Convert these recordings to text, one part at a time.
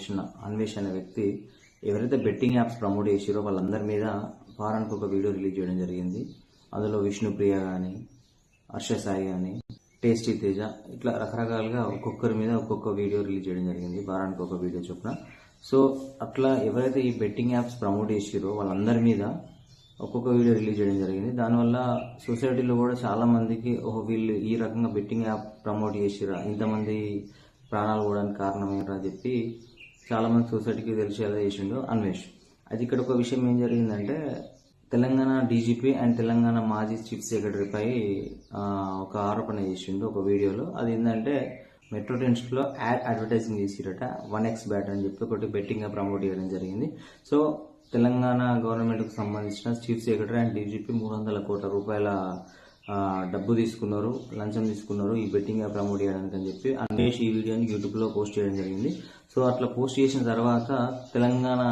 అన్వేషణ అన్వేష్ అనే వ్యక్తి ఎవరైతే బెట్టింగ్ యాప్స్ ప్రమోట్ చేసిరో వాళ్ళందరి మీద వారానికి ఒక వీడియో రిలీజ్ చేయడం జరిగింది. అందులో విష్ణుప్రియ కానీ హర్ష సాయి కానీ టేస్టీ తేజ ఇట్లా రకరకాలుగా ఒక్కొక్కరి మీద ఒక్కొక్క వీడియో రిలీజ్ చేయడం జరిగింది వారానికి ఒక వీడియో చొప్పున. సో అట్లా ఎవరైతే ఈ బెట్టింగ్ యాప్స్ ప్రమోట్ చేసిరో వాళ్ళందరి మీద ఒక్కొక్క వీడియో రిలీజ్ చేయడం జరిగింది. దానివల్ల సొసైటీలో కూడా చాలా మందికి ఓహో వీళ్ళు ఈ రకంగా బెట్టింగ్ యాప్ ప్రమోట్ చేసిరా ఇంతమంది ప్రాణాలు పోవడానికి కారణమేరా చెప్పి చాలా మంది సొసైటీకి తెలిసేలా చేసిండు అన్వేష్. అది ఇక్కడ ఒక విషయం ఏం జరిగిందంటే తెలంగాణ డీజీపీ అండ్ తెలంగాణ మాజీ చీఫ్ సెక్రటరీపై ఒక ఆరోపణ చేసిండు ఒక వీడియోలో. అది ఏంటంటే మెట్రో టెన్స్లో యాడ్ అడ్వర్టైజింగ్ చేసిరట వన్ ఎక్స్ బ్యాట్ అని చెప్పి ఒకటి బెట్టింగ్ ప్రమోట్ చేయడం జరిగింది. సో తెలంగాణ గవర్నమెంట్కి సంబంధించిన చీఫ్ సెక్రటరీ అండ్ డీజీపీ మూడు వందల కోట్ల రూపాయల డబ్బు తీసుకున్నారు లంచం తీసుకున్నారు ఈ బెట్టింగ్ యాప్ ప్రమోట్ చేయడానికి అని చెప్పి అన్వేష్ ఈ వీడియోని యూట్యూబ్లో పోస్ట్ చేయడం జరిగింది. సో అట్లా పోస్ట్ చేసిన తర్వాత తెలంగాణ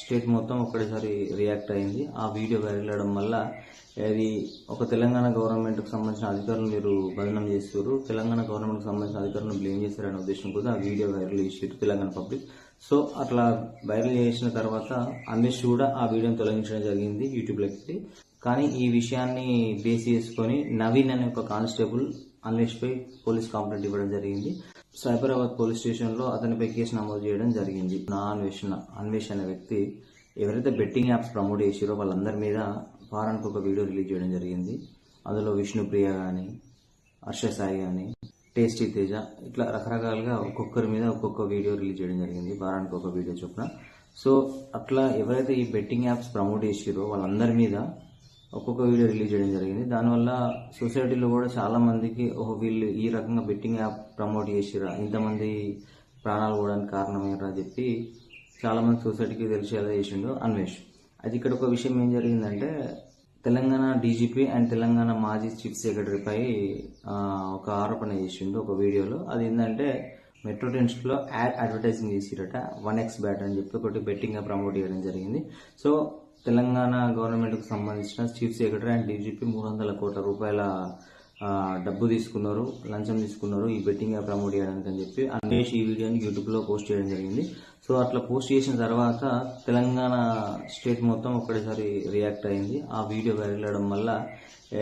స్టేట్ మొత్తం ఒకటేసారి రియాక్ట్ అయింది. ఆ వీడియో వైరల్ అవడం వల్ల అది ఒక తెలంగాణ గవర్నమెంట్కి సంబంధించిన అధికారులు మీరు బదనం చేస్తారు తెలంగాణ గవర్నమెంట్కి సంబంధించిన అధికారులను బ్లేమ్ చేస్తారనే ఉద్దేశం కూడా ఆ వీడియో వైరల్ చేసారు తెలంగాణ పబ్లిక్. సో అట్లా వైరల్ చేసిన తర్వాత అన్వేష్ కూడా ఆ వీడియోని తొలగించడం జరిగింది యూట్యూబ్లోకి కానీ ఈ విషయాన్ని బేస్ చేసుకొని నవీన్ అనే ఒక కానిస్టేబుల్ అన్వేష్పై పోలీస్ కంప్లైంట్ ఇవ్వడం జరిగింది. సైబరాబాద్ పోలీస్ స్టేషన్లో అతనిపై కేసు నమోదు చేయడం జరిగింది. నా అన్వేషణ అన్వేష్ అనే వ్యక్తి ఎవరైతే బెట్టింగ్ యాప్స్ ప్రమోట్ చేసిరో వాళ్ళందరి మీద వారానికి ఒక వీడియో రిలీజ్ చేయడం జరిగింది. అందులో విష్ణుప్రియ కానీ హర్ష సాయి కానీ టేస్టీ తేజ ఇట్లా రకరకాలుగా ఒక్కొక్కరి మీద ఒక్కొక్క వీడియో రిలీజ్ చేయడం జరిగింది వారానికి ఒక వీడియో చొప్పున. సో అట్లా ఎవరైతే ఈ బెట్టింగ్ యాప్స్ ప్రమోట్ చేసిరో వాళ్ళందరి మీద ఒక్కొక్క వీడియో రిలీజ్ చేయడం జరిగింది. దానివల్ల సొసైటీలో కూడా చాలా మందికి ఓహో వీళ్ళు ఈ రకంగా బెట్టింగ్ యాప్ ప్రమోట్ చేసిరా ఇంతమంది ప్రాణాలు పోవడానికి కారణమేరా అని చెప్పి చాలామంది సొసైటీకి తెలిసేలా చేసిండు అన్వేష్. అది ఇక్కడ ఒక విషయం ఏం జరిగిందంటే తెలంగాణ డీజీపీ అండ్ తెలంగాణ మాజీ చీఫ్ సెక్రటరీపై ఒక ఆరోపణ చేసిండు ఒక వీడియోలో. అది ఏంటంటే మెట్రో టెన్స్లో యాడ్ అడ్వర్టైజింగ్ చేసిరట వన్ ఎక్స్ బ్యాట్ అని చెప్పి ఒకటి బెట్టింగ్ ప్రమోట్ చేయడం జరిగింది. సో తెలంగాణ గవర్నమెంట్కి సంబంధించిన చీఫ్ సెక్రటరీ అండ్ డీజీపీ మూడు వందల కోట్ల రూపాయల డబ్బు తీసుకున్నారు లంచం తీసుకున్నారు ఈ బెట్టింగ్ యాప్ ప్రమోట్ చేయడానికి అని చెప్పి. అన్వేష్ ఈ వీడియోని యూట్యూబ్లో పోస్ట్ చేయడం జరిగింది. సో అట్లా పోస్ట్ చేసిన తర్వాత తెలంగాణ స్టేట్ మొత్తం ఒకటేసారి రియాక్ట్ అయింది. ఆ వీడియో వైరల్ అవడం వల్ల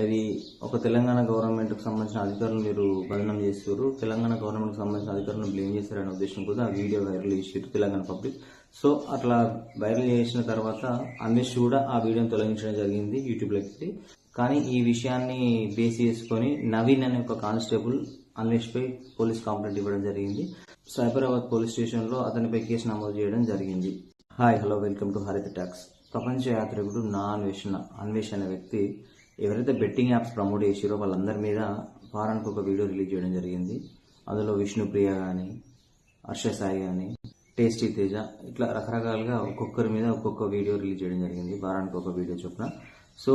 అది ఒక తెలంగాణ గవర్నమెంట్కి సంబంధించిన అధికారులు మీరు బదనం చేస్తారు తెలంగాణ గవర్నమెంట్కి సంబంధించిన అధికారులను బ్లేమ్ చేశారనే ఉద్దేశం కూడా ఆ వీడియో వైరల్ చేసారు తెలంగాణ పబ్లిక్. సో అట్లా వైరల్ చేసిన తర్వాత అన్వేష్ కూడా ఆ వీడియోని తొలగించడం జరిగింది యూట్యూబ్లోకి. కానీ ఈ విషయాన్ని బేస్ చేసుకొని నవీన్ అనే ఒక కానిస్టేబుల్ అన్వేష్పై పోలీస్ కంప్లైంట్ ఇవ్వడం జరిగింది. సైబరాబాద్ పోలీస్ స్టేషన్లో అతనిపై కేసు నమోదు చేయడం జరిగింది. హాయ్ హలో వెల్కమ్ టు హరిత ట్యాక్స్ ప్రపంచ యాత్రికుడు నా అన్వేషణ అన్వేష్ అనే వ్యక్తి ఎవరైతే బెట్టింగ్ యాప్స్ ప్రమోట్ చేసిరో వాళ్ళందరి మీద వారానికి ఒక వీడియో రిలీజ్ చేయడం జరిగింది. అందులో విష్ణుప్రియ కానీ హర్ష సాయి కానీ టేస్టీ తేజ ఇట్లా రకరకాలుగా ఒక్కొక్కరి మీద ఒక్కొక్క వీడియో రిలీజ్ చేయడం జరిగింది. వారానికి ఒక వీడియో చొప్పున. సో